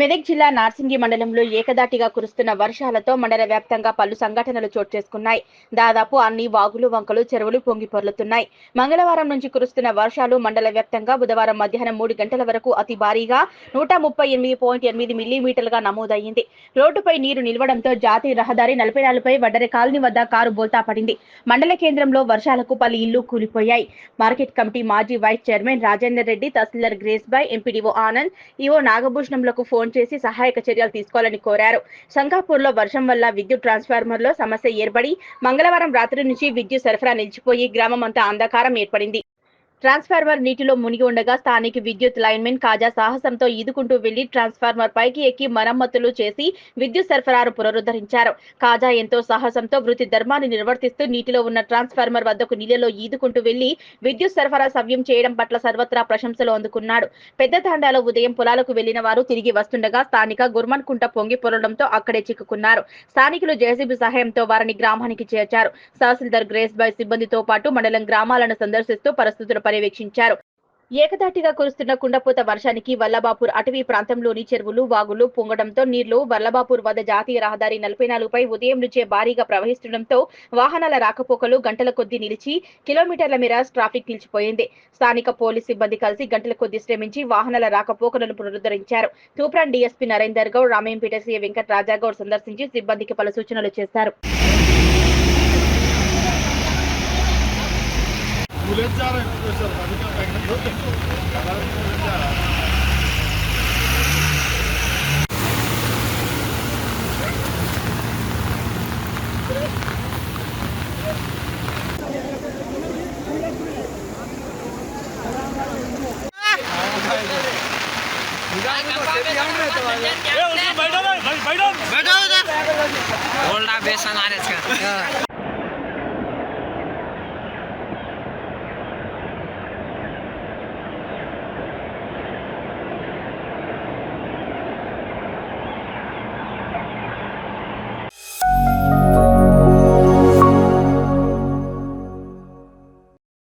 మెదక్ జిల్లా నార్సింగి మండలంలో ఏకదాటిగా కురుస్తున్న వర్షాలతో మండల వ్యాప్తంగా పలు సంఘటనలు చోటు చేసుకున్నాయి. దాదాపు అన్ని వాగులు వంకలు చెరువులు పొంగి పొర్లుతున్నాయి. మంగళవారం నుంచి కురుస్తున్న వర్షాలు మండల వ్యాప్తంగా బుధవారం మధ్యాహ్నం మూడు గంటల వరకు అతి భారీగా నూట ముప్పై ఎనిమిది పాయింట్ ఎనిమిది మిల్లీమీటర్లుగా నమోదయ్యింది. రోడ్డుపై నీరు నిలవడంతో జాతీయ రహదారి నలభై నాలుగుపై వడ్డరి కాలనీ వద్ద కారు బోల్తా పడింది. మండల కేంద్రంలో వర్షాలకు పలు ఇళ్ళు కూలిపోయాయి. మార్కెట్ కమిటీ మాజీ vice chairman Rajender Reddy tahsildar Grace Bai MPDO Anand EO నాగభూషణంలకు phone చేసి సహాయక చర్యలు తీసుకోవాలని కోరారు. శంకాపూర్లో వర్షం వల్ల విద్యుత్ ట్రాన్స్ఫార్మర్లో సమస్య ఏర్పడి మంగళవారం రాత్రి నుంచి విద్యుత్ సరఫరా నిలిచిపోయి గ్రామం అంతా అంధకారం ఏర్పడింది. ట్రాన్స్ఫార్మర్ నీటిలో మునిగి ఉండగా స్థానిక విద్యుత్ లైన్మెన్ కాజా సాహసంతో ఈదుకుంటూ వెళ్ళి ట్రాన్స్ఫార్మర్ పైకి ఎక్కి మరమ్మతులు చేసి విద్యుత్ సరఫరాను పునరుద్ధరించారు. కాజా ఎంతో సాహసంతో వృత్తి ధర్మాన్ని నిర్వర్తిస్తూ నీటిలో ఉన్న ట్రాన్స్ఫార్మర్ వద్దకు నీళ్ళలో ఈదుకుంటూ వెళ్ళి విద్యుత్ సరఫరా సవ్యం చేయడం పట్ల సర్వత్రా ప్రశంసలు అందుకున్నాడు. పెద్ద తాండాలో ఉదయం పొలాలకు వెళ్ళిన వారు తిరిగి వస్తుండగా స్థానిక గుర్మన్ కుంట పొంగి పొరడంతో అక్కడే చిక్కుకున్నారు. స్థానికులు జేసీబీ సహాయంతో వారిని గ్రామానికి చేర్చారు. తహసీల్దార్ గ్రేస్ బాయ్ సిబ్బందితో పాటు మండలం గ్రామాలను సందర్శిస్తూ పరిస్థితులు పర్యవేక్షించారు. ఏకధాటిగా కురుస్తున్న కుండపోత వర్షానికి వల్లభాపూర్ అటవీ ప్రాంతంలోని చెరువులు వాగులు పొంగడంతో నీళ్ళు వల్లభాపూర్ వద్ద జాతీయ రహదారి నలభై నాలుగుపై ఉదయం నుంచే భారీగా ప్రవహిస్తుండటంతో వాహనాల రాకపోకలు గంటల కొద్దీ నిలిచి కిలోమీటర్ల మేర ట్రాఫిక్ నిలిచిపోయింది. స్థానిక పోలీస్ సిబ్బంది కలిసి గంటల కొద్దీ శ్రమించి వాహనాల రాకపోకలను పునరుద్ధరించారు. తూప్రాన్ డీఎస్పీ నరేందర్ గౌడ్ రామేంపేట సీఏ వెంకట్ రాజాగౌడ్ సందర్శించి సిబ్బందికి పలు సూచనలు చేశారు. विलेज जा रहे हैं तो सरकारी का पैकेट जा रहा है बैठो बैठो बैठो बैठो बेसन आने का